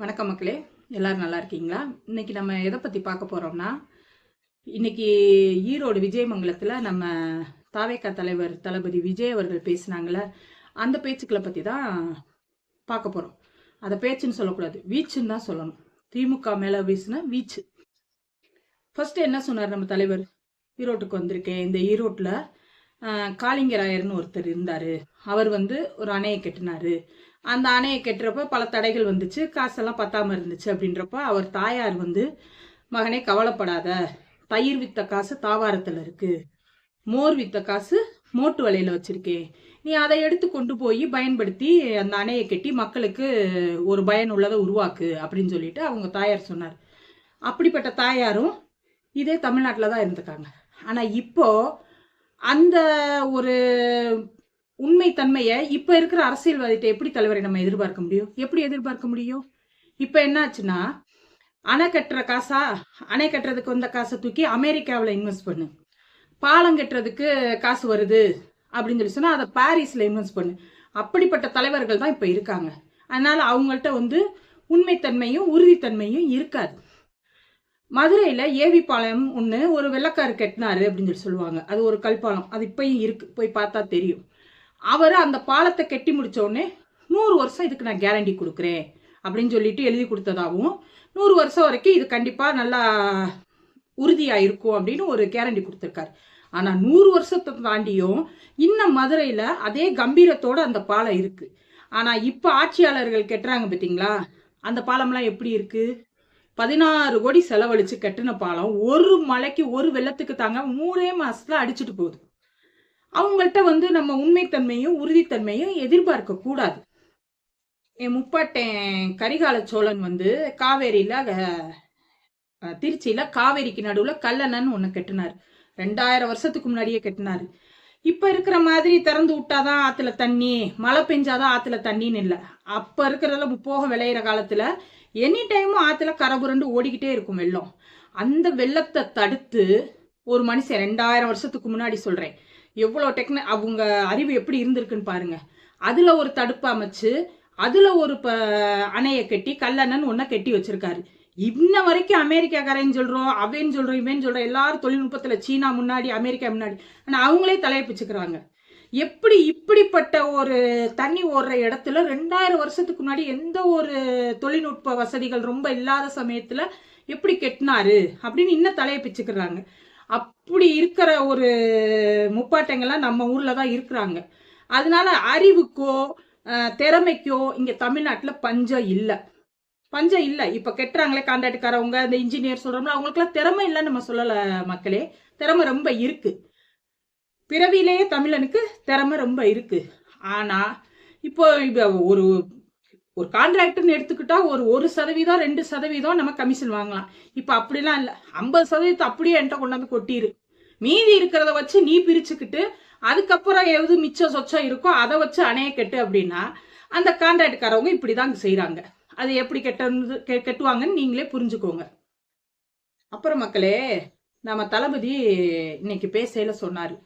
வணக்கம் மக்களே. எல்லாரும் நல்லா இருக்கீங்களா? இன்னைக்கு நம்ம எதை பற்றி பார்க்க போகிறோம்னா இன்னைக்கு ஈரோடு விஜயமங்கலத்தில் நம்ம தாவேக்கா தலைவர் தளபதி விஜய் அவர்கள் பேசினாங்கள அந்த பேச்சுக்களை பற்றி தான் பார்க்க போகிறோம் அதை பேச்சுன்னு சொல்லக்கூடாது வீச்சுன்னு தான் சொல்லணும். திமுக மேலே வீசுனா வீச்சு. ஃபர்ஸ்ட் என்ன சொன்னார் நம்ம தலைவர்? ஈரோட்டுக்கு வந்திருக்கேன். இந்த ஈரோட்டில் காளிங்கராயர்னு ஒருத்தர் இருந்தார். அவர் வந்து ஒரு அணையை கட்டினாரு. அந்த அணையை கெட்டுறப்ப பல தடைகள் வந்துச்சு. காசெல்லாம் பத்தாமல் இருந்துச்சு அப்படின்றப்ப அவர் தாயார் வந்து மகனே கவலைப்படாத. தயிர் வித்த காசு தாவாரத்தில் இருக்குது மோர் வித்த காசு மோட்டு வலையில் வச்சிருக்கேன். நீ அதை எடுத்து கொண்டு போய் பயன்படுத்தி அந்த அணையை கட்டி மக்களுக்கு ஒரு பயனுள்ளதை உருவாக்கு அப்படின்னு சொல்லிட்டு அவங்க தாயார் சொன்னார். அப்படிப்பட்ட தாயாரும் இதே தமிழ்நாட்டில் தான் இருந்திருக்காங்க ஆனால் இப்போ அந்த ஒரு உண்மை தன்மையை இப்போ இருக்கிற அரசியல்வாதிகிட்ட எப்படி தலைவரை நம்ம எதிர்பார்க்க முடியும்? எப்படி எதிர்பார்க்க முடியும்? இப்போ என்னாச்சுன்னா அணை கட்டுற காசா அணை கட்டுறதுக்கு வந்த காசை தூக்கி அமெரிக்காவில் இன்வெஸ்ட் பண்ணு. பாலம் கட்டுறதுக்கு காசு வருது அப்படின்னு சொல்லி சொன்னால் அதை பாரிஸில் இன்வெஸ்ட் பண்ணு. அப்படிப்பட்ட தலைவர்கள் தான் இப்போ இருக்காங்க. அதனால் அவங்கள்ட்ட வந்து உண்மைத்தன்மையும் உறுதித்தன்மையும் இருக்காது. மதுரையில் ஏவி பாலம் ஒன்று ஒரு வெள்ளக்காரர் கட்டினாரு அப்படின்னு சொல்லி சொல்லுவாங்க. அது ஒரு கல்பாலம் அது இப்பயும் இருக்கு. போய் பார்த்தா தெரியும். அவர் அந்த பாலத்தை கட்டி முடித்தோடனே நூறு வருஷம் இதுக்கு நான் கேரண்டி கொடுக்குறேன் அப்படின்னு சொல்லிட்டு எழுதி கொடுத்ததாகவும் நூறு வருஷம் வரைக்கும் இது கண்டிப்பாக நல்லா உறுதியாக இருக்கும் அப்படின்னு ஒரு கேரண்டி கொடுத்துருக்காரு. ஆனால் நூறு வருஷத்தை தாண்டியும் இன்னும் மதுரையில் அதே கம்பீரத்தோட அந்த பாலம் இருக்குது ஆனால் இப்போ ஆட்சியாளர்கள் கட்டுறாங்க பார்த்தீங்களா அந்த பாலம்லாம் எப்படி இருக்குது பதினாறு கோடி செலவழித்து கட்டின பாலம் ஒரு மலைக்கு ஒரு வெள்ளத்துக்கு தாங்க மூணே மாதத்தில் அடிச்சுட்டு போகுது. அவங்கள்ட்ட வந்து நம்ம உண்மைத்தன்மையும் உறுதித்தன்மையும் எதிர்பார்க்க கூடாது. என் முப்பாட்டேன் கரிகால சோழன் வந்து காவேரியில திருச்சியில் திருச்சியில காவேரிக்கு நடுவுல கல்லணன்னு ஒண்ணு கட்டினார். ரெண்டாயிரம் வருஷத்துக்கு முன்னாடியே கட்டினார். இப்ப இருக்கிற மாதிரி திறந்து விட்டாதான் ஆத்துல தண்ணி மழை பெஞ்சாதான் ஆத்துல தண்ணின்னு இல்லை. அப்ப இருக்கிறதுல போக விளையிற காலத்துல எனி டைமும் ஆத்துல கரபுரண்டு ஓடிக்கிட்டே இருக்கும் வெள்ளம். அந்த வெள்ளத்தை தடுத்து ஒரு மனுஷன் ரெண்டாயிரம் வருஷத்துக்கு முன்னாடி சொல்றேன். எவ்வளோ டெக்ன அவங்க அறிவு எப்படி இருந்திருக்குன்னு பாருங்க. அதில் ஒரு தடுப்பு அமைச்சு அதில் ஒரு ப அணையை கட்டி கல்லணன் ஒன்றை கட்டி வச்சிருக்காரு. இன்ன வரைக்கும் அமெரிக்காக்காரன்னு சொல்கிறோம் அவைன்னு சொல்கிறோம் இவன் சொல்கிறோம் எல்லாரும் தொழில்நுட்பத்தில் சீனா முன்னாடி அமெரிக்கா முன்னாடி ஆனால் அவங்களே தலையை பிச்சுக்கிறாங்க எப்படி இப்படிப்பட்ட ஒரு தண்ணி ஓடுற இடத்துல ரெண்டாயிரம் வருஷத்துக்கு முன்னாடி எந்த ஒரு தொழில்நுட்ப வசதிகள் ரொம்ப இல்லாத சமயத்தில் எப்படி கெட்டினாரு அப்படின்னு இன்னும் தலையை பிச்சுக்கிறாங்க அப்படி இருக்கிற ஒரு முப்பாட்டங்கள்லாம் நம்ம ஊரில் தான் இருக்கிறாங்க. அதனால அறிவுக்கோ திறமைக்கோ இங்கே தமிழ்நாட்டில் பஞ்சம் இல்லை. பஞ்சம் இல்லை. இப்போ கெட்டுறாங்களே கான்ட்ராக்டுக்காரவங்க இந்த இன்ஜினியர் சொல்கிறோம்ல அவங்களுக்குலாம் திறமை இல்லைன்னு நம்ம சொல்லல மக்களே. திறமை ரொம்ப இருக்குது பிறவியிலேயே தமிழனுக்கு திறமை ரொம்ப இருக்குது ஆனால் இப்போ இப்போ ஒரு ஒரு கான்ட்ராக்டர்னு எடுத்துக்கிட்டா ஒரு ஒரு சதவீதம் ரெண்டு சதவீதம் நம்ம கமிஷன் வாங்கலாம். இப்ப அப்படிலாம் இல்ல. ஐம்பது சதவீதத்தை அப்படியே என்கிட்ட கொண்டாந்து கொட்டிரு. மீதி இருக்கிறத வச்சு நீ பிரிச்சுக்கிட்டு அதுக்கப்புறம் எது மிச்சம் சொச்சம் இருக்கோ அதை வச்சு அணைய கட்டு அப்படின்னா அந்த கான்ட்ராக்ட்காரவங்க இப்படிதான் செய்கிறாங்க அது எப்படி கெட்டது கெ- கெட்டுவாங்கன்னு நீங்களே புரிஞ்சுக்கோங்க. அப்புறம் மக்களே நம்ம தளபதி இன்னைக்கு பேசையில சொன்னாரு.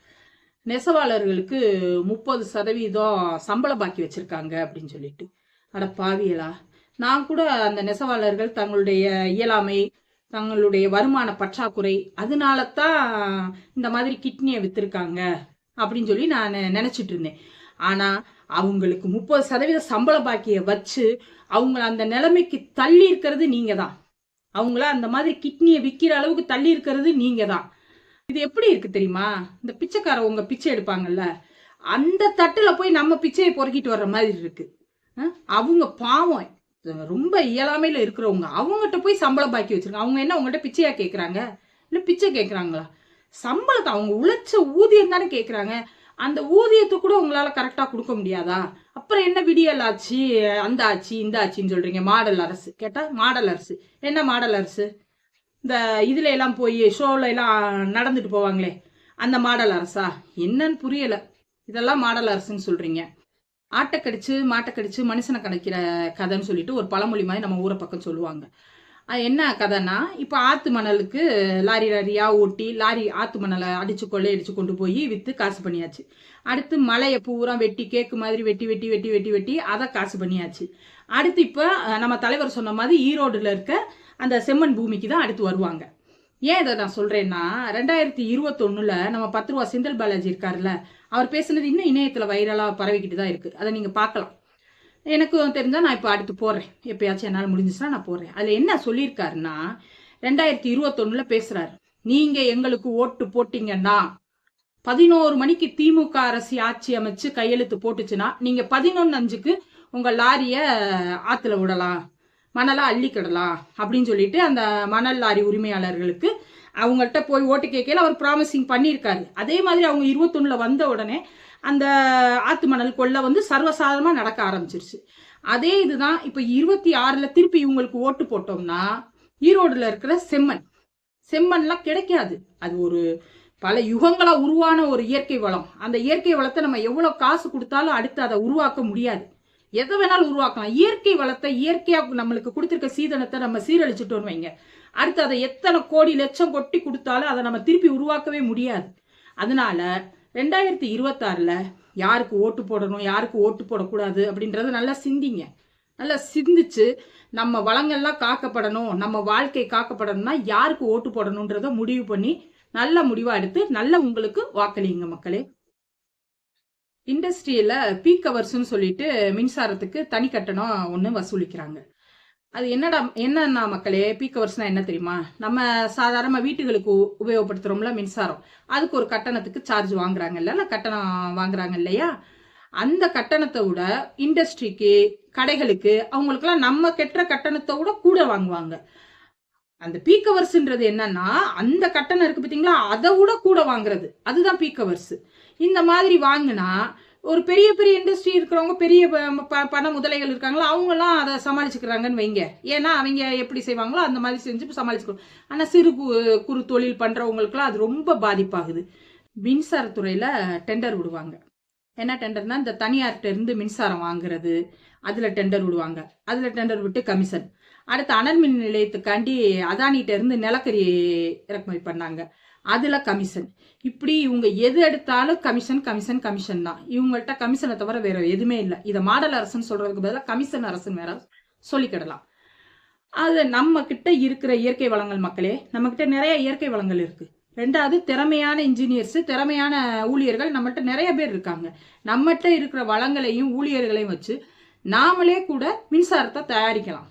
நெசவாளர்களுக்கு முப்பது சதவீதம் சம்பளம் பாக்கி வச்சிருக்காங்க அப்படின்னு சொல்லிட்டு. அட பாவியலா நான் கூட அந்த நெசவாளர்கள் தங்களுடைய இயலாமை தங்களுடைய வருமான பற்றாக்குறை அதனால தான் இந்த மாதிரி கிட்னியை விற்றுருக்காங்க அப்படின்னு சொல்லி நான் நினச்சிட்டு இருந்தேன். ஆனால் அவங்களுக்கு முப்பது சதவீத சம்பள பாக்கியை வச்சு அவங்கள அந்த நிலைமைக்கு தள்ளி இருக்கிறது நீங்கள் தான் அவங்கள அந்த மாதிரி கிட்னியை விற்கிற அளவுக்கு தள்ளி இருக்கிறது நீங்கள் தான் இது எப்படி இருக்குது தெரியுமா? இந்த பிச்சைக்காரவங்க பிச்சை எடுப்பாங்கல்ல அந்த தட்டில் போய் நம்ம பிச்சையை பொறுக்கிட்டு வர்ற மாதிரி இருக்குது அவங்க பாவம். ரொம்ப இயலாமையில் இருக்கிறவங்க. அவங்ககிட்ட போய் சம்பளம் பாக்கி வச்சிருக்காங்க. அவங்க என்ன அவங்ககிட்ட பிச்சையாக கேட்குறாங்க இல்லை பிச்சை கேட்குறாங்களா சம்பளத்தை அவங்க உழைச்ச ஊதியம் தானே கேட்குறாங்க அந்த ஊதியத்தை கூட உங்களால் கரெக்டாக கொடுக்க முடியாதா? அப்புறம் என்ன விடியல் ஆச்சு? அந்த ஆச்சு இந்த ஆச்சுன்னு சொல்கிறீங்க மாடல் அரசு. கேட்டால் மாடல் அரசு. என்ன மாடல் அரசு? இந்த இதில் எல்லாம் போய் ஷோவில் எல்லாம் நடந்துட்டு போவாங்களே. அந்த மாடல் அரசா? என்னன்னு புரியலை. இதெல்லாம் மாடல் அரசுன்னு சொல்கிறீங்க ஆட்டை கடிச்சு மாட்டை கடிச்சு மனுஷனை கணக்கிற கதைன்னு சொல்லிட்டு ஒரு பழமொழி மாதிரி நம்ம ஊரை பக்கம் சொல்லுவாங்க. அது என்ன கதைன்னா இப்போ ஆத்து மணலுக்கு லாரி லாரியாக ஓட்டி லாரி ஆத்து மணலை அடிச்சு அடித்து கொண்டு போய் விற்று காசு பண்ணியாச்சு. அடுத்து மலையை பூரா வெட்டி கேக்கு மாதிரி வெட்டி வெட்டி வெட்டி வெட்டி வெட்டி அதை காசு பண்ணியாச்சு. அடுத்து இப்போ நம்ம தலைவர் சொன்ன மாதிரி ஈரோடுல இருக்க அந்த செம்மண் பூமிக்கு தான் அடுத்து வருவாங்க. ஏன் இதை நான் சொல்றேன்னா ரெண்டாயிரத்தி இருபத்தொன்னுல நம்ம பத்து ரூபா செந்தில் பாலாஜி இருக்காருல்ல அவர் பேசுனது இன்னும் இணையத்தில் வைரலாக பரவிக்கிட்டு தான் இருக்குது அதை நீங்கள் பார்க்கலாம். எனக்கு தெரிஞ்சால் நான் இப்போ அடுத்து போடுறேன். எப்பயாச்சும் என்னால் முடிஞ்சிச்சுன்னா நான் போடுறேன். அதில் என்ன சொல்லியிருக்காருன்னா ரெண்டாயிரத்தி இருபத்தொன்னுல பேசுகிறாரு நீங்கள் எங்களுக்கு ஓட்டு போட்டிங்கன்னா பதினோரு மணிக்கு திமுக அரசு ஆட்சி அமைச்சு கையெழுத்து போட்டுச்சுன்னா நீங்க பதினொன்னு அஞ்சுக்கு உங்க லாரிய ஆத்துல விடலாம். மணலா அள்ளிக்கிடலாம் அப்படின்னு சொல்லிட்டு அந்த மணல் லாரி உரிமையாளர்களுக்கு அவங்கள்ட்ட போய் ஓட்டு கேட்கல அவர் ப்ராமிசிங் பண்ணியிருக்காரு. அதே மாதிரி அவங்க இருபத்தொன்னில் வந்த உடனே அந்த ஆத்து மணல் கொள்ள வந்து சர்வசாதாரணமா நடக்க ஆரம்பிச்சிருச்சு. அதே இதுதான் இப்போ இருபத்தி ஆறில் திருப்பி இவங்களுக்கு ஓட்டு போட்டோம்னா ஈரோடில் இருக்கிற செம்மண். செம்மண்லாம் கிடைக்காது. அது ஒரு பல யுகங்களாக உருவான ஒரு இயற்கை வளம். அந்த இயற்கை வளத்தை நம்ம எவ்வளோ காசு கொடுத்தாலும் அடுத்து அதை உருவாக்க முடியாது. எதை வேணாலும் உருவாக்கலாம். இயற்கை வளத்தை இயற்கையாக நம்மளுக்கு கொடுத்துருக்க சீதனத்தை நம்ம சீரழிச்சிட்டோம் வைங்க. அடுத்து அதை எத்தனை கோடி லட்சம் கொட்டி கொடுத்தாலும் அதை நம்ம திருப்பி உருவாக்கவே முடியாது. அதனால ரெண்டாயிரத்தி இருபத்தாறுல யாருக்கு ஓட்டு போடணும் யாருக்கு ஓட்டு போடக்கூடாது அப்படின்றத நல்லா சிந்திங்க. நல்லா சிந்திச்சு நம்ம வளங்கள்லாம் காக்கப்படணும் நம்ம வாழ்க்கை காக்கப்படணும்னா யாருக்கு ஓட்டு போடணுன்றத முடிவு பண்ணி நல்ல முடிவாக எடுத்து நல்ல உங்களுக்கு வாக்களிங்க மக்களே. இண்டஸ்ட்ரியில் பீக் கவர்ஸ்னு சொல்லிட்டு மின்சாரத்துக்கு தனி கட்டணம் ஒன்று வசூலிக்கிறாங்க. அது என்னடா என்னன்னா மக்களே பீக்கவர்ஸ்னா என்ன தெரியுமா? நம்ம சாதாரண வீட்டுகளுக்கு உபயோகப்படுத்துகிறோம்ல உபயோகப்படுத்துறோம்ல மின்சாரம். அதுக்கு ஒரு கட்டணத்துக்கு சார்ஜ் வாங்குறாங்கல்ல? கட்டணம் வாங்குறாங்க இல்லையா? அந்த கட்டணத்தை விட இண்டஸ்ட்ரிக்கு கடைகளுக்கு அவங்களுக்குலாம் நம்ம கெட்டுற கட்டணத்தை விட கூட வாங்குவாங்க. அந்த பீக் கவர்ஸ்ன்றது என்னன்னா அந்த கட்டணம் இருக்கு பார்த்தீங்களா அதை விட கூட வாங்குறது. அதுதான் பீக்கவர்ஸ் இந்த மாதிரி வாங்கினா ஒரு பெரிய பெரிய இண்டஸ்ட்ரி இருக்கிறவங்க பெரிய ப- ப- பண முதலைகள் இருக்காங்களோ அவங்கெல்லாம் அதை சமாளிச்சுக்கிறாங்கன்னு வைங்க. ஏன்னா அவங்க எப்படி செய்வாங்களோ அந்த மாதிரி செஞ்சு சமாளிச்சுக்கணும். ஆனால் சிறு கு- குறு தொழில் பண்ணுறவங்களுக்குலாம் அது ரொம்ப பாதிப்பாகுது. மின்சாரத்துறையில் டெண்டர் விடுவாங்க. என்ன டெண்டர்னா இந்த தனியார்கிட்டேருந்து மின்சாரம் வாங்குறது அதில் டெண்டர் விடுவாங்க. அதில் டெண்டர் விட்டு கமிஷன் அடுத்து அனல் மின் நிலையத்துக்காண்டி அதானிகிட்டேருந்து நிலக்கரி இறக்குமதி பண்ணாங்க. அதில் கமிஷன் இப்படி இவங்க எது எடுத்தாலும் கமிஷன் கமிஷன் கமிஷன் தான். இவங்கள்ட்ட கமிஷனை தவிர வேற எதுவுமே இல்லை. இதை மாடல் அரசுன்னு சொல்றதுக்கு பதிலாக கமிஷன் அரசுன்னு வேற சொல்லிக்கிடலாம். அது நம்ம கிட்ட இருக்கிற இயற்கை வளங்கள் மக்களே நம்ம கிட்ட நிறைய இயற்கை வளங்கள் இருக்கு. ரெண்டாவது திறமையான இன்ஜினியர்ஸ் திறமையான ஊழியர்கள் நம்மகிட்ட நிறைய பேர் இருக்காங்க. நம்மகிட்ட இருக்கிற வளங்களையும் ஊழியர்களையும் வச்சு நாமளே கூட மின்சாரத்தை தயாரிக்கலாம்.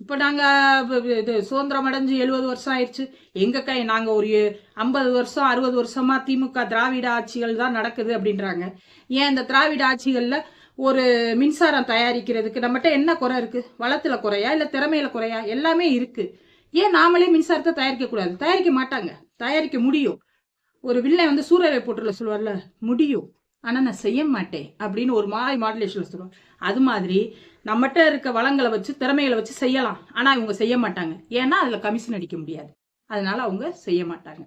இப்போ நாங்கள் இது சுதந்திரம் அடைஞ்சு எழுபது வருஷம் ஆயிடுச்சு. எங்கள் கை நாங்கள் ஒரு ஐம்பது வருஷம் அறுபது வருஷமாக திமுக திராவிட ஆட்சிகள் தான் நடக்குது அப்படின்றாங்க. ஏன் இந்த திராவிட ஆட்சிகளில் ஒரு மின்சாரம் தயாரிக்கிறதுக்கு நம்மகிட்ட என்ன குறை இருக்குது வளத்தில் குறையா இல்லை திறமையில குறையா? எல்லாமே இருக்குது ஏன் நாமளே மின்சாரத்தை தயாரிக்கக்கூடாது தயாரிக்க மாட்டாங்க. தயாரிக்க முடியும். ஒரு வில்லை வந்து சூரியரை போட்டுல சொல்லுவார்ல முடியும். ஆனால் நான் செய்ய மாட்டேன். அப்படின்னு ஒரு மாதிரி மாடலேஷனில் சொல்லுவாங்க. அது மாதிரி நம்மகிட்ட இருக்க வளங்களை வச்சு திறமைகளை வச்சு செய்யலாம். ஆனால் இவங்க செய்ய மாட்டாங்க. ஏன்னா அதில் கமிஷன் அடிக்க முடியாது. அதனால அவங்க செய்ய மாட்டாங்க.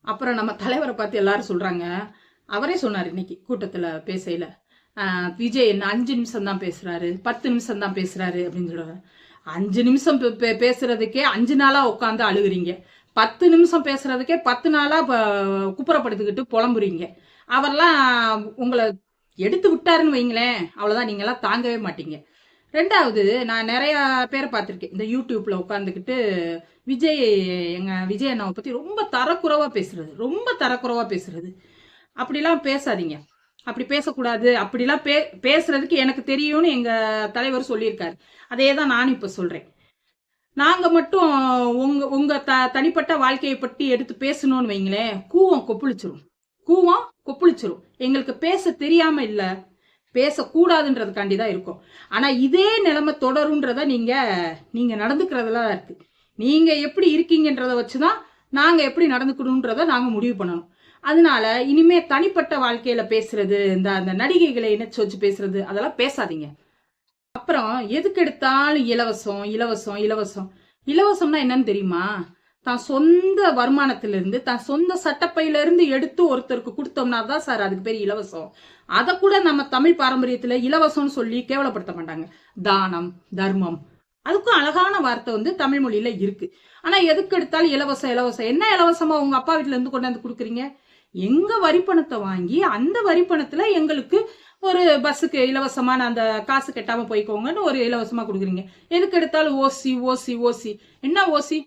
அப்புறம் நம்ம தலைவரை பார்த்து எல்லாரும் சொல்கிறாங்க அவரே சொன்னார் இன்னைக்கு கூட்டத்தில் பேசையில். விஜய் என்ன அஞ்சு நிமிஷம் தான் பேசுகிறாரு பத்து நிமிஷம் தான் பேசுகிறாரு அப்படின்னு சொல்லுவாங்க அஞ்சு நிமிஷம் பே- பேசுகிறதுக்கே பேசுறதுக்கே அஞ்சு நாளாக உட்காந்து அழுகுறீங்க. பத்து நிமிஷம் பேசுறதுக்கே பத்து நாளாக குப்புறப்படுத்திக்கிட்டு புலம்புறீங்க. அவர்லாம் உங்களை எடுத்து விட்டாருன்னு வைங்களேன் அவ்வளோதான் நீங்களாம் தாங்கவே மாட்டீங்க. ரெண்டாவது நான் நிறையா பேரை பார்த்துருக்கேன். இந்த யூடியூப்பில் உட்காந்துக்கிட்டு விஜய் எங்கள் விஜய் அண்ணாவை பற்றி ரொம்ப தரக்குறைவாக பேசுறது. ரொம்ப தரக்குறைவாக பேசுறது. அப்படிலாம் பேசாதீங்க. அப்படி பேசக்கூடாது. அப்படிலாம் பே பேசுறதுக்கு எனக்கு தெரியும்னு எங்கள் தலைவர் சொல்லியிருக்காரு. அதே தான் நானும் இப்போ சொல்கிறேன் நாங்கள் மட்டும் உங்கள் உங்கள் த தனிப்பட்ட வாழ்க்கையை பற்றி எடுத்து பேசணும்னு வைங்களேன் கூவம் கொப்புளிச்சிரும். கூவம் கொப்புளிச்சிரும். எங்களுக்கு பேச தெரியாம இல்ல. பேசக்கூடாதுன்றதுக்காண்டி தான் இருக்கும். ஆனா இதே நிலைமை தொடரும்ன்றத நீங்க நீங்க நடந்துக்கிறதுல தான் இருக்கு. நீங்க எப்படி இருக்கீங்கன்றத வச்சுதான் நாங்க எப்படி நடந்துக்கணுன்றத நாங்க முடிவு பண்ணணும். அதனால இனிமே தனிப்பட்ட வாழ்க்கையில பேசுறது இந்த அந்த நடிகைகளை இணைச்சு வச்சு பேசுறது அதெல்லாம் பேசாதீங்க. அப்புறம் எதுக்கு எடுத்தாலும் இலவசம் இலவசம் இலவசம். இலவசம்னா என்னன்னு தெரியுமா? தான் சொந்த வருமானத்திலிருந்து தான் சொந்த சட்டப்பையிலிருந்து எடுத்து ஒருத்தருக்கு கொடுத்தோம்னா தான் சார் அதுக்கு பேர் இலவசம். அதை கூட நம்ம தமிழ் பாரம்பரியத்தில் இலவசம்னு சொல்லி கேவலப்படுத்த மாட்டாங்க. தானம் தர்மம். அதுக்கும் அழகான வார்த்தை வந்து தமிழ் மொழியில இருக்கு. ஆனா எதுக்கு எடுத்தாலும் இலவசம் இலவசம். என்ன இலவசமா உங்க அப்பா வீட்டுல இருந்து கொண்டாந்து கொடுக்குறீங்க? எங்க வரிப்பணத்தை வாங்கி அந்த வரிப்பணத்துல எங்களுக்கு ஒரு பஸ்ஸுக்கு இலவசமான அந்த காசு கட்டாம போய்க்கோங்கன்னு ஒரு இலவசமா கொடுக்குறீங்க. எதுக்கு எடுத்தாலும் ஓசி ஓசி ஓசி. என்ன ஓசி?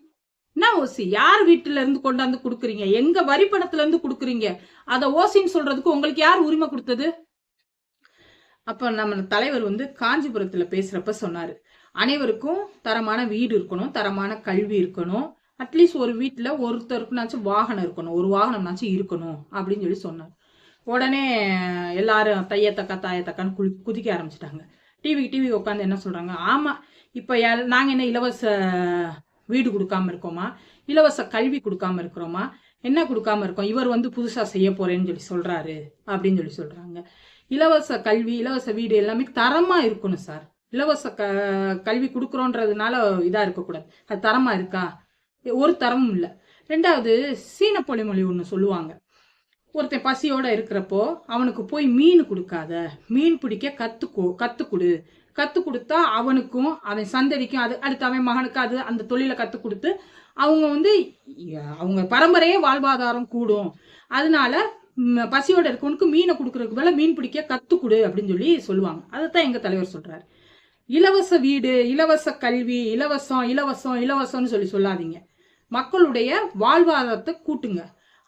என்ன ஓசி? யார் வீட்டுல இருந்து கொண்டாந்து கொடுக்குறீங்க? எங்க வரி பணத்துல இருந்து கொடுக்குறீங்க? அத ஓசின்னு சொல்றதுக்கு உங்களுக்கு யார் உரிமை கொடுத்தது? அப்ப நம்ம தலைவர் வந்து காஞ்சிபுரத்துல பேசுறப்ப சொன்னாரு. அனைவருக்கும் தரமான வீடு இருக்கணும் தரமான கல்வி இருக்கணும். அட்லீஸ்ட் ஒரு வீட்டுல ஒருத்தருக்குனாச்சும் வாகனம் இருக்கணும் ஒரு வாகனம்னாச்சும் இருக்கணும் அப்படின்னு சொல்லி சொன்னார். உடனே எல்லாரும் தையத்தக்கா தாயத்தக்கான்னு குளி குதிக்க ஆரம்பிச்சிட்டாங்க. டிவிக்கு டிவி உட்காந்து என்ன சொல்றாங்க? ஆமா இப்ப நாங்க என்ன இலவச வீடு கொடுக்காம இருக்கோமா? இலவச கல்வி கொடுக்காம இருக்கிறோமா? என்ன கொடுக்காம இருக்கோம்? இவர் வந்து புதுசாக செய்ய போறேன்னு சொல்லி சொல்றாரு அப்படின்னு சொல்லி சொல்றாங்க. இலவச கல்வி இலவச வீடு எல்லாமே தரமா இருக்கணும் சார். இலவச க கல்வி கொடுக்குறோன்றதுனால இதாக இருக்கக்கூடாது. அது தரமா இருக்கா? ஒரு தரமும் இல்லை. ரெண்டாவது சீன பொலிமொழி ஒன்று சொல்லுவாங்க. ஒருத்தன் பசியோட இருக்கிறப்போ அவனுக்கு போய் மீன் கொடுக்காத. மீன் பிடிக்க கத்துக்கோ கத்துக்குடு. கற்றுக் கொடுத்தா அவனுக்கும் அவன் சந்ததிக்கும் அது அடுத்து அவன் மகனுக்கு அது அந்த தொழிலை கற்றுக் கொடுத்து அவங்க வந்து அவங்க பரம்பரையே வாழ்வாதாரம் கூடும். அதனால பசியோட இருக்கவனுக்கு மீனை கொடுக்கறதுக்கு மேலே மீன் பிடிக்க கத்துக்குடு அப்படின்னு சொல்லி சொல்லுவாங்க. அதைத்தான் எங்கள் தலைவர் சொல்கிறார் இலவச வீடு இலவச கல்வி இலவசம் இலவசம் இலவசம்னு சொல்லி சொல்லாதீங்க. மக்களுடைய வாழ்வாதாரத்தை கூட்டுங்க.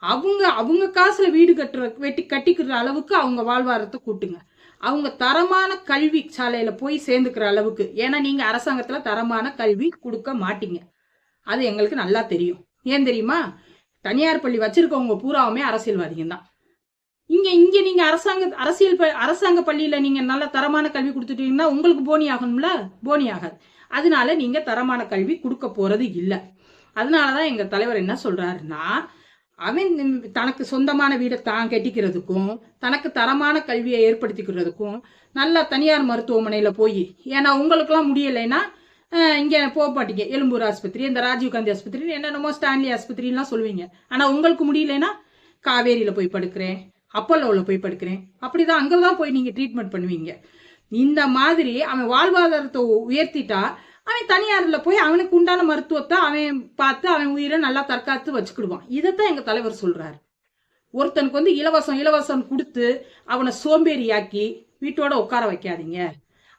அவங்க அவங்க காசுல வீடு கட்டுற வெட்டி கட்டிக்கிற அளவுக்கு அவங்க வாழ்வாதாரத்தை கூட்டுங்க. அவங்க தரமான கல்வி சாலையில போய் சேர்ந்துக்கிற அளவுக்கு. ஏன்னா நீங்க அரசாங்கத்துல தரமான கல்வி கொடுக்க மாட்டீங்க. அது எங்களுக்கு நல்லா தெரியும். ஏன் தெரியுமா? தனியார் பள்ளி வச்சிருக்கவங்க பூராவுமே அரசியல்வாதிங்க தான். இங்க இங்க நீங்க அரசாங்க அரசியல் ப- அரசாங்க பள்ளியில நீங்க நல்ல தரமான கல்வி கொடுத்துட்டீங்கன்னா உங்களுக்கு போனி ஆகணும்ல? போனி ஆகாது. அதனால நீங்க தரமான கல்வி கொடுக்க போறது அதனால அதனாலதான் எங்க தலைவர் என்ன சொல்றாருன்னா அவன் தனக்கு சொந்தமான வீடை தான் கட்டிக்கிறதுக்கும் தனக்கு தரமான கல்வியை ஏற்படுத்திக்கிறதுக்கும் நல்லா தனியார் மருத்துவமனையில் போய் ஏன்னா உங்களுக்கெல்லாம் முடியலைன்னா இங்கே இங்க போக மாட்டீங்க. எழும்பூர் ஆஸ்பத்திரி இந்த ராஜீவ் காந்தி ஆஸ்பத்திரி என்னென்னமோ ஸ்டான்லி ஆஸ்பத்திரிலாம் சொல்லுவீங்க. ஆனால் உங்களுக்கு முடியலைன்னா காவேரியில் போய் படுக்கிறேன் அப்பல்லோவில் போய் படுக்கிறேன். அப்படிதான் அங்கதான் போய் நீங்கள் ட்ரீட்மெண்ட் பண்ணுவீங்க. இந்த மாதிரி அவன் வாழ்வாதாரத்தை உயர்த்திட்டா அவன் தனியாரில் போய் அவனுக்கு உண்டான மருத்துவத்தை அவன் பார்த்து அவன் உயிரை நல்லா தற்காத்து வச்சுக்கிடுவான். இதைத்தான் எங்கள் தலைவர் சொல்கிறார் ஒருத்தனுக்கு வந்து இலவசம் இலவசம் கொடுத்து அவனை சோம்பேறியாக்கி வீட்டோட உட்கார வைக்காதீங்க.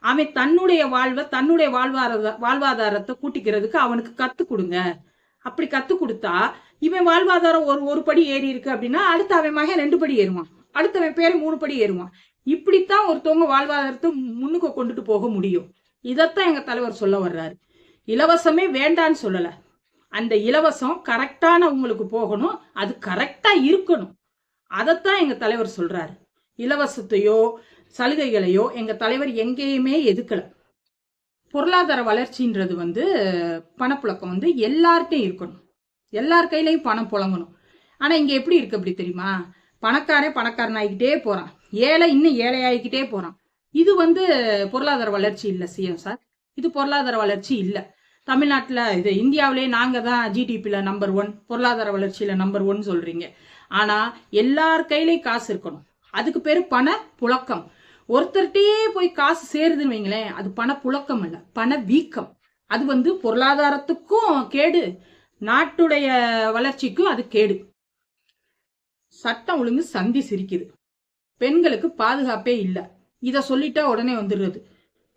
அவன் தன்னுடைய வாழ்வை தன்னுடைய வாழ்வாரத வாழ்வாதாரத்தை கூட்டிக்கிறதுக்கு அவனுக்கு கற்றுக் கொடுங்க. அப்படி கற்றுக் கொடுத்தா இவன் வாழ்வாதாரம் ஒரு ஒரு படி ஏறி இருக்கு அப்படின்னா அடுத்து அவன் மகன் ரெண்டு படி ஏறுவான். அடுத்தவன் பேரை மூணு படி ஏறுவான். இப்படித்தான் ஒருத்தவங்க வாழ்வாதாரத்தை முன்னுக்கு கொண்டுட்டு போக முடியும். இதைத்தான் எங்கள் தலைவர் சொல்ல வர்றாரு. இலவசமே வேண்டான்னு சொல்லலை. அந்த இலவசம் கரெக்டான உங்களுக்கு போகணும் அது கரெக்டாக இருக்கணும். அதைத்தான் எங்கள் தலைவர் சொல்கிறாரு இலவசத்தையோ சலுகைகளையோ எங்கள் தலைவர் எங்கேயுமே எதுக்கலை. பொருளாதார வளர்ச்சின்றது வந்து பணப்புழக்கம் வந்து எல்லார்கிட்டையும் இருக்கணும். எல்லார் கையிலையும் பணம் புழங்கணும். ஆனால் இங்கே எப்படி இருக்கு அப்படி தெரியுமா? பணக்காரன் பணக்காரன் ஆகிக்கிட்டே போகிறான் ஏழை இன்னும் ஏழை ஆகிக்கிட்டே போகிறான் இது வந்து பொருளாதார வளர்ச்சி இல்லை சிஎம் சார். இது பொருளாதார வளர்ச்சி இல்லை. தமிழ்நாட்டில் இது இந்தியாவிலே நாங்கள் தான் ஜிடிபியில் நம்பர் ஒன் பொருளாதார வளர்ச்சியில் நம்பர் ஒன் சொல்கிறீங்க ஆனால் எல்லார் கையிலையும் காசு இருக்கணும். அதுக்கு பேர் பண புழக்கம் ஒருத்தர்கிட்டயே போய் காசு சேருதுன்னு வைங்களேன் அது பண புழக்கம் இல்லை பண வீக்கம் அது வந்து பொருளாதாரத்துக்கும் கேடு நாட்டுடைய வளர்ச்சிக்கும் அது கேடு. சட்டம் ஒழுங்கு சந்தி சிரிக்குது. பெண்களுக்கு பாதுகாப்பே இல்லை. இதை சொல்லிட்டா உடனே வந்துடுறது.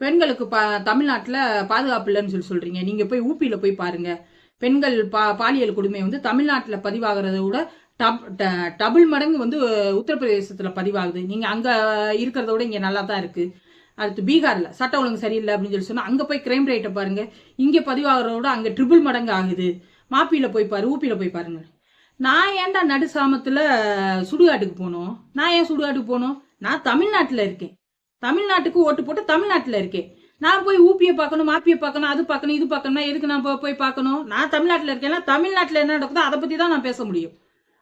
பெண்களுக்கு பா தமிழ்நாட்டில் பாதுகாப்பு இல்லைன்னு சொல்லி சொல்கிறீங்க நீங்கள் போய் ஊப்பியில் போய் பாருங்கள் பெண்கள் பா பாலியல் கொடுமை வந்து தமிழ்நாட்டில் பதிவாகிறத விட டப் ட- டபுள் மடங்கு வந்து உத்தரப்பிரதேசத்தில் பதிவாகுது. நீங்கள் அங்கே இருக்கிறத விட இங்கே நல்லா தான் இருக்குது அடுத்து பீகாரில் சட்டம் ஒழுங்கு சரியில்லை அப்படின்னு சொல்லி சொன்னால் அங்கே போய் கிரைம் ரேட்டை பாருங்கள் இங்கே பதிவாகிறத விட அங்கே ட்ரிபிள் மடங்கு ஆகுது. மாப்பியில் போய் பாரு ஊப்பியில் போய் பாருங்கள் நான் ஏன்டா நடு சாமத்தில் சுடுகாட்டுக்கு போகணும் நான் ஏன் சுடுகாட்டுக்கு போகணும் நான் தமிழ்நாட்டில் இருக்கேன். தமிழ்நாட்டுக்கு ஓட்டு போட்டு தமிழ்நாட்டில் இருக்கேன் நான் போய் ஊப்பியை பார்க்கணும் மாப்பியை பார்க்கணும் அது பார்க்கணும் இது பார்க்கணும்னா எதுக்கு நான் போய் பார்க்கணும்? நான் தமிழ்நாட்டில் இருக்கேன்னா தமிழ்நாட்டில் என்ன நடக்குதோ அதை பற்றி தான் நான் பேச முடியும்.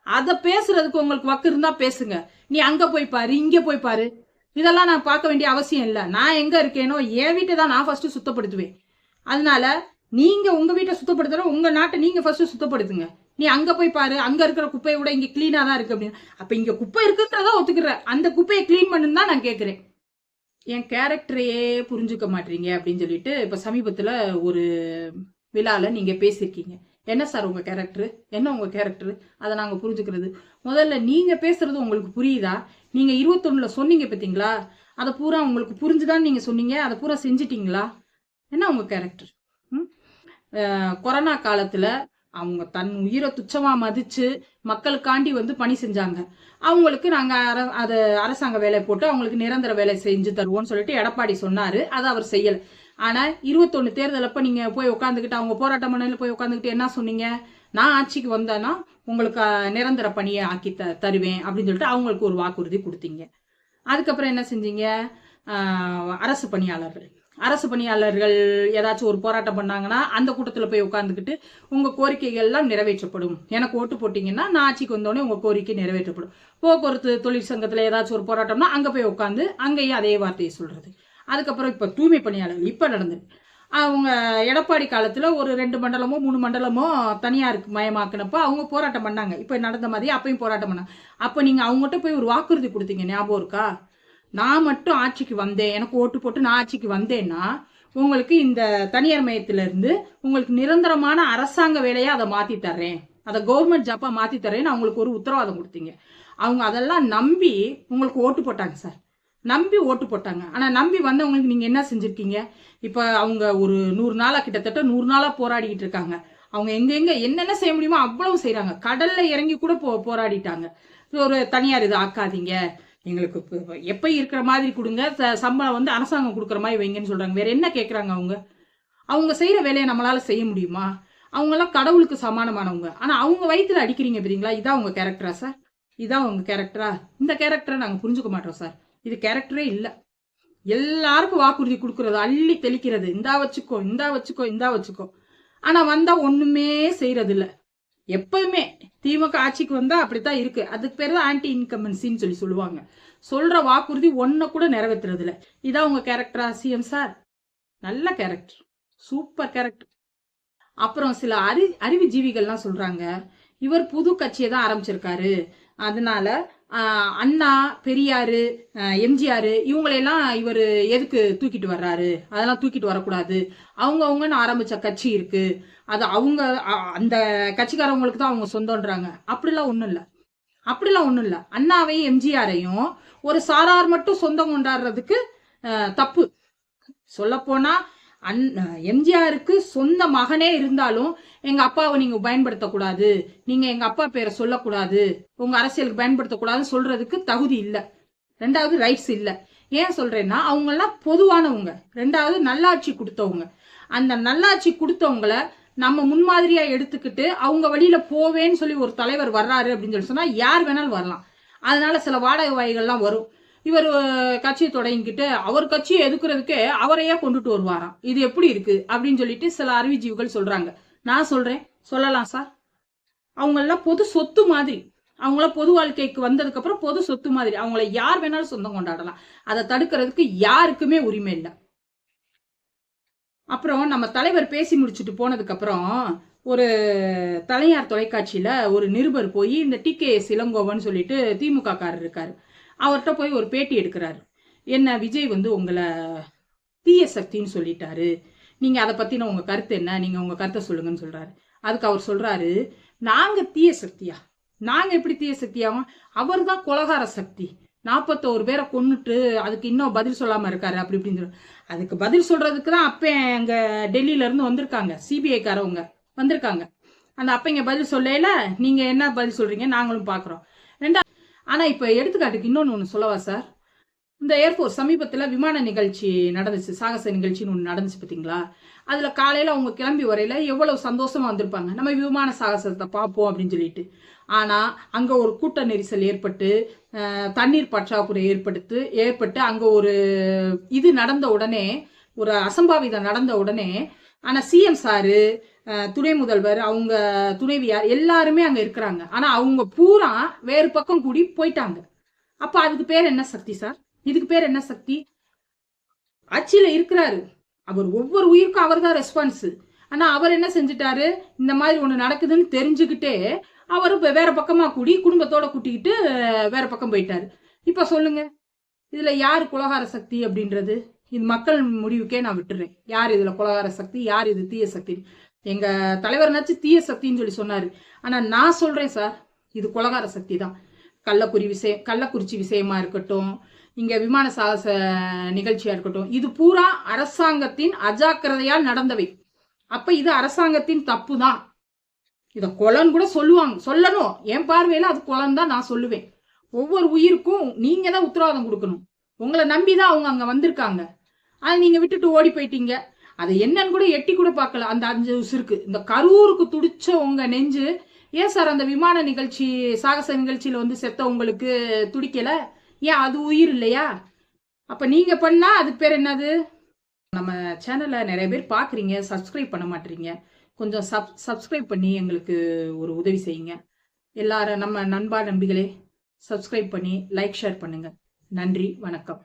அதை பேசுறதுக்கு உங்களுக்கு வக்கு இருந்தால் பேசுங்க. நீ அங்கே போய் பாரு இங்கே போய் பாரு. இதெல்லாம் நான் பார்க்க வேண்டிய அவசியம் இல்லை. நான் எங்கே இருக்கேனோ என் வீட்டை தான் நான் ஃபஸ்ட்டு சுத்தப்படுத்துவேன். அதனால நீங்கள் உங்கள் வீட்டை சுத்தப்படுத்துகிற உங்கள் நாட்டை நீங்கள் ஃபஸ்ட்டு சுத்தப்படுத்துங்க. நீ அங்கே போய் பாரு அங்கே இருக்கிற குப்பையை விட இங்கே க்ளீனாக தான் இருக்குது அப்படின்னு. அப்போ இங்கே குப்பை இருக்குன்றதான் ஒத்துக்கிறேன் அந்த குப்பையை க்ளீன் பண்ணுன்னு தான் நான் கேட்குறேன் என் கேரக்டரையே புரிஞ்சுக்க மாட்டீங்க அப்படின்னு சொல்லிட்டு இப்போ சமீபத்தில் ஒரு விழாவில் நீங்கள் பேசியிருக்கீங்க என்ன சார் உங்கள் கேரக்டரு என்ன உங்கள் கேரக்டரு அதை நாங்கள் புரிஞ்சுக்கிறது. முதல்ல நீங்கள் பேசுறது உங்களுக்கு புரியுதா? நீங்கள் இருபத்தொன்னுல சொன்னீங்க பார்த்தீங்களா அதை பூரா உங்களுக்கு புரிஞ்சுதான் நீங்கள் சொன்னீங்க. அதை பூரா செஞ்சிட்டிங்களா? என்ன உங்கள் கேரக்டர் கொரோனா காலத்தில் அவங்க தன் உயிரை துச்சமா மதிச்சு மக்களுக்காண்டி வந்து பணி செஞ்சாங்க. அவங்களுக்கு நாங்க அர அது அரசாங்க வேலை போட்டு அவங்களுக்கு நிரந்தர வேலை செஞ்சு தருவோம்னு சொல்லிட்டு எடப்பாடி சொன்னாரு. அதை அவர் செய்யல. ஆனா இருபத்தொன்னு தேர்தல் அப்போ நீங்க போய் உட்காந்துக்கிட்டு அவங்க போராட்ட பண்ணல போய் உட்காந்துக்கிட்டு என்ன சொன்னீங்க? நான் ஆட்சிக்கு வந்தேன்னா உங்களுக்கு நிரந்தர பணியை ஆக்கி த தருவேன் அப்படின்னு சொல்லிட்டு அவங்களுக்கு ஒரு வாக்குறுதி கொடுத்தீங்க. அதுக்கப்புறம் என்ன செஞ்சீங்க? அரசு பணியாளர்கள். அரசு பணியாளர்கள் ஏதாச்சும் ஒரு போராட்டம் பண்ணாங்கன்னா அந்த கூட்டத்தில் போய் உட்காந்துக்கிட்டு உங்கள் கோரிக்கைகள் எல்லாம் நிறைவேற்றப்படும். எனக்கு ஓட்டு போட்டிங்கன்னா நான் ஆட்சிக்கு வந்தோடனே உங்கள் கோரிக்கை நிறைவேற்றப்படும். போக்குவரத்து தொழிற்சங்கத்தில் ஏதாச்சும் ஒரு போராட்டம்னா அங்கே போய் உட்காந்து அங்கேயும் அதே வார்த்தையை சொல்கிறது அதுக்கப்புறம் இப்போ தூய்மை பணியாளர்கள் இப்போ நடந்தது. அவங்க எடப்பாடி காலத்தில் ஒரு ரெண்டு மண்டலமோ மூணு மண்டலமோ தனியாருக்கு மயமாக்கினப்போ அவங்க போராட்டம் பண்ணாங்க. இப்போ நடந்த மாதிரி அப்பயும் போராட்டம் பண்ணாங்க. அப்போ நீங்கள் அவங்ககிட்ட போய் ஒரு வாக்குறுதி கொடுத்தீங்க. ஞாபகம் இருக்கா? நான் மட்டும் ஆட்சிக்கு வந்தேன் எனக்கு ஓட்டு போட்டு நான் ஆட்சிக்கு வந்தேன்னா உங்களுக்கு இந்த தனியார் மையத்திலிருந்து உங்களுக்கு நிரந்தரமான அரசாங்க வேலையை அதை மாற்றி தர்றேன். அதை கவர்மெண்ட் ஜாப்பாக மாற்றி தர்றேன்னு அவங்களுக்கு ஒரு உத்தரவாதம் கொடுத்தீங்க. அவங்க அதெல்லாம் நம்பி உங்களுக்கு ஓட்டு போட்டாங்க சார். நம்பி ஓட்டு போட்டாங்க. ஆனால் நம்பி வந்தவங்களுக்கு நீங்கள் என்ன செஞ்சுருக்கீங்க? இப்போ அவங்க ஒரு நூறு நாளாக கிட்டத்தட்ட நூறு நாளாக போராடிக்கிட்டு இருக்காங்க. அவங்க எங்கெங்கே என்னென்ன செய்ய முடியுமோ அவ்வளவு செய்கிறாங்க கடலில் இறங்கி கூட போ போராடிட்டாங்க. ஒரு தனியார் இது ஆக்காதீங்க. எங்களுக்கு எப்போ இருக்கிற மாதிரி கொடுங்க. சம்பளம் வந்து அரசாங்கம் கொடுக்குற மாதிரி வைங்கன்னு சொல்கிறாங்க வேறு என்ன கேட்குறாங்க அவங்க? அவங்க செய்கிற வேலையை நம்மளால் செய்ய முடியுமா? அவங்கெல்லாம் கடவுளுக்கு சமானமானவங்க. ஆனால் அவங்க வயிற்றில் அடிக்கிறீங்க பார்த்தீங்களா இதான் உங்கள் கேரக்டரா சார் இதான் உங்கள் கேரக்டரா இந்த கேரக்டரை நாங்கள் புரிஞ்சுக்க மாட்டோம் சார் இது கேரக்டரே இல்லை. எல்லாருக்கும் வாக்குறுதி கொடுக்குறது அள்ளி தெளிக்கிறது. இந்தா வச்சுக்கோ இந்தா வச்சுக்கோ இந்தா வச்சுக்கோ. ஆனால் வந்தால் ஒன்றுமே செய்கிறதில்ல எப்பயுமே திமுக ஆட்சிக்கு வந்தா அப்படித்தான் இருக்கு. அதுக்கு பேர் தான் ஆன்டி இன்கம்பன்சின்னு சொல்லி சொல்லுவாங்க. சொல்ற வாக்குறுதி ஒன்ன கூட நிறைவேற்றுறது இதான் உங்க கேரக்டரா சிஎம் சார் நல்ல கேரக்டர் சூப்பர் கேரக்டர் அப்புறம் சில அறி அறிவு ஜீவிகள்லாம் சொல்றாங்க. இவர் புது கட்சியை தான் ஆரம்பிச்சிருக்காரு. அதனால அண்ணா பெரியாரு எம்ஜிஆர் இவங்களையெல்லாம் இவர் எதுக்கு தூக்கிட்டு வர்றாரு? அதெல்லாம் தூக்கிட்டு வரக்கூடாது. அவங்கவுங்கன்னு ஆரம்பித்த கட்சி இருக்குது அது அவங்க அ- அந்த கட்சிக்காரவங்களுக்கு தான் அவங்க சொந்தம்ன்றாங்க அப்படிலாம் ஒன்றும் இல்லை. அப்படிலாம் ஒன்றும் இல்லை. அண்ணாவையும் எம்ஜிஆரையும் ஒரு சாரார் மட்டும் சொந்தம் கொண்டாடுறதுக்கு தப்பு. சொல்லப்போனால் அன் எம்ஜிஆருக்கு சொந்த மகனே இருந்தாலும் எங்கள் அப்பாவை நீங்கள் பயன்படுத்தக்கூடாது. நீங்கள் எங்கள் அப்பா பேரை சொல்லக்கூடாது. உங்கள் அரசியலுக்கு பயன்படுத்தக்கூடாதுன்னு சொல்கிறதுக்கு தகுதி இல்லை. ரெண்டாவது ரைட்ஸ் இல்லை. ஏன் சொல்கிறேன்னா அவங்கெல்லாம் பொதுவானவங்க. ரெண்டாவது நல்லாட்சி கொடுத்தவங்க. அந்த நல்லாட்சி கொடுத்தவங்கள நம்ம முன்மாதிரியா எடுத்துக்கிட்டு அவங்க வழியில போவேன்னு சொல்லி ஒரு தலைவர் வர்றாரு அப்படின்னு சொல்லி சொன்னா யார் வேணாலும் வரலாம். அதனால சில வாடகை வாய்கள்லாம் வரும். இவர் கட்சியை தொடங்கிக்கிட்டு அவர் கட்சியை எதுக்குறதுக்கு அவரையே கொண்டுட்டு வருவாராம். இது எப்படி இருக்கு? அப்படின்னு சொல்லிட்டு சில அறிவிஜீவிகள் சொல்றாங்க. நான் சொல்றேன். சொல்லலாம் சார். அவங்கெல்லாம் பொது சொத்து மாதிரி. அவங்கள பொது வாழ்க்கைக்கு வந்ததுக்கு அப்புறம் பொது சொத்து மாதிரி. அவங்கள யார் வேணாலும் சொந்தம் கொண்டாடலாம். அதை தடுக்கிறதுக்கு யாருக்குமே உரிமை இல்லை. அப்புறம் நம்ம தலைவர் பேசி முடிச்சுட்டு போனதுக்கப்புறம் ஒரு தலையார் தொலைக்காட்சியில் ஒரு நிருபர் போய் இந்த டி கே இளங்கோவன் சொல்லிட்டு திமுக காரர் இருக்கார். அவர்கிட்ட போய் ஒரு பேட்டி எடுக்கிறாரு. என்ன விஜய் வந்து உங்களை தீய சக்தின்னு சொல்லிட்டாரு. நீங்கள் அதை பற்றின உங்கள் கருத்து என்ன? நீங்கள் உங்கள் கருத்தை சொல்லுங்கன்னு சொல்கிறாரு அதுக்கு அவர் சொல்கிறாரு நாங்கள் தீய சக்தியா? நாங்கள் எப்படி தீய சக்தியாகும் அவர் தான் கொலகார சக்தி. நாற்பத்தோரு பேரை கொன்னுட்டு அதுக்கு இன்னும் பதில் சொல்லாமல் இருக்காரு அப்படி இப்படின்னு சொல்லி. அதுக்கு பதில் சொல்கிறதுக்கு தான் அப்போ அங்கே டெல்லியிலேருந்து வந்திருக்காங்க சிபிஐக்காரவங்க வந்திருக்காங்க. அந்த அப்பைங்க பதில் சொல்லல நீங்கள் என்ன பதில் சொல்கிறீங்க நாங்களும் பார்க்குறோம் ரெண்டா ஆனால் இப்போ எடுத்துக்காட்டுக்கு இன்னொன்று ஒன்று சொல்லவா சார்? இந்த ஏர்ஃபோர்ஸ் சமீபத்தில் விமான நிகழ்ச்சி நடந்துச்சு. சாகச நிகழ்ச்சின்னு ஒன்று நடந்துச்சு பார்த்தீங்களா அதில் காலையில் அவங்க கிளம்பி வரையில் எவ்வளோ சந்தோஷமாக வந்திருப்பாங்க. நம்ம விமான சாகசத்தை பார்ப்போம் அப்படின்னு சொல்லிட்டு. ஆனால் அங்கே ஒரு கூட்ட நெரிசல் ஏற்பட்டு தண்ணீர் பற்றாக்குறை ஏற்படுத்து ஏற்பட்டு அங்கே ஒரு இது நடந்த உடனே ஒரு அசம்பாவிதம் நடந்த உடனே ஆனால் சிஎம் சாரு துணை முதல்வர் அவங்க துணைவியார் எல்லாருமே அங்கே இருக்கிறாங்க. ஆனால் அவங்க பூரா வேறு பக்கம் கூடி போயிட்டாங்க. அப்போ அதுக்கு பேர் என்ன சக்தி சார் இதுக்கு பேர் என்ன சக்தி? ஆட்சியில இருக்கிறாரு. அவர் ஒவ்வொரு உயிருக்கும் அவர் தான் ரெஸ்பான்ஸ் ஆனா அவர் என்ன செஞ்சுட்டாரு? இந்த மாதிரி ஒண்ணு நடக்குதுன்னு தெரிஞ்சுக்கிட்டே அவர் வேற பக்கமா கூடி குடும்பத்தோட கூட்டிக்கிட்டு வேற பக்கம் போயிட்டாரு. இப்ப சொல்லுங்க இதுல யார் குலகார சக்தி அப்படின்றது? இது மக்கள் முடிவுக்கே நான் விட்டுறேன். யார் இதுல குலகார சக்தி? யார் இது தீய சக்தி? எங்க நச்சு தீய சக்தின்னு சொல்லி சொன்னாரு. ஆனா நான் சொல்றேன் சார் இது குலகார சக்தி தான். கள்ளக்குறி விஷயம் கள்ளக்குறிச்சி விஷயமா இருக்கட்டும் இங்கே விமான சாகச நிகழ்ச்சியாக இருக்கட்டும். இது பூரா அரசாங்கத்தின் அஜாக்கிரதையால் நடந்தவை. அப்போ இது அரசாங்கத்தின் தப்பு தான் இதை கொலன்னு கூட சொல்லுவாங்க. சொல்லணும். என் பார்வையில் அது கொலன்னு தான் நான் சொல்லுவேன். ஒவ்வொரு உயிருக்கும் நீங்கள் தான் உத்தரவாதம் கொடுக்கணும். உங்களை நம்பி தான் அவங்க அங்கே வந்திருக்காங்க. அதை நீங்கள் விட்டுட்டு ஓடி போயிட்டீங்க. அதை என்னன்னு கூட எட்டி கூட பார்க்கல. அந்த அஞ்சு உசுருக்கு. இந்த கரூருக்கு துடிச்ச உங்கள் நெஞ்சு. ஏன் சார் அந்த விமான நிகழ்ச்சி சாகச நிகழ்ச்சியில் வந்து செத்த உங்களுக்கு துடிக்கலை? ஏன் அது உயிர் இல்லையா? அப்போ நீங்கள் பண்ணால் அதுக்கு பேர் என்னது? நம்ம சேனலை நிறைய பேர் பார்க்குறீங்க சப்ஸ்கிரைப் பண்ண மாட்டீங்க. கொஞ்சம் சப் சப்ஸ்கிரைப் பண்ணி எங்களுக்கு ஒரு உதவி செய்யுங்க. எல்லாரும் நம்ம நண்பா நம்பிகளே சப்ஸ்கிரைப் பண்ணி லைக் ஷேர் பண்ணுங்கள் நன்றி வணக்கம்.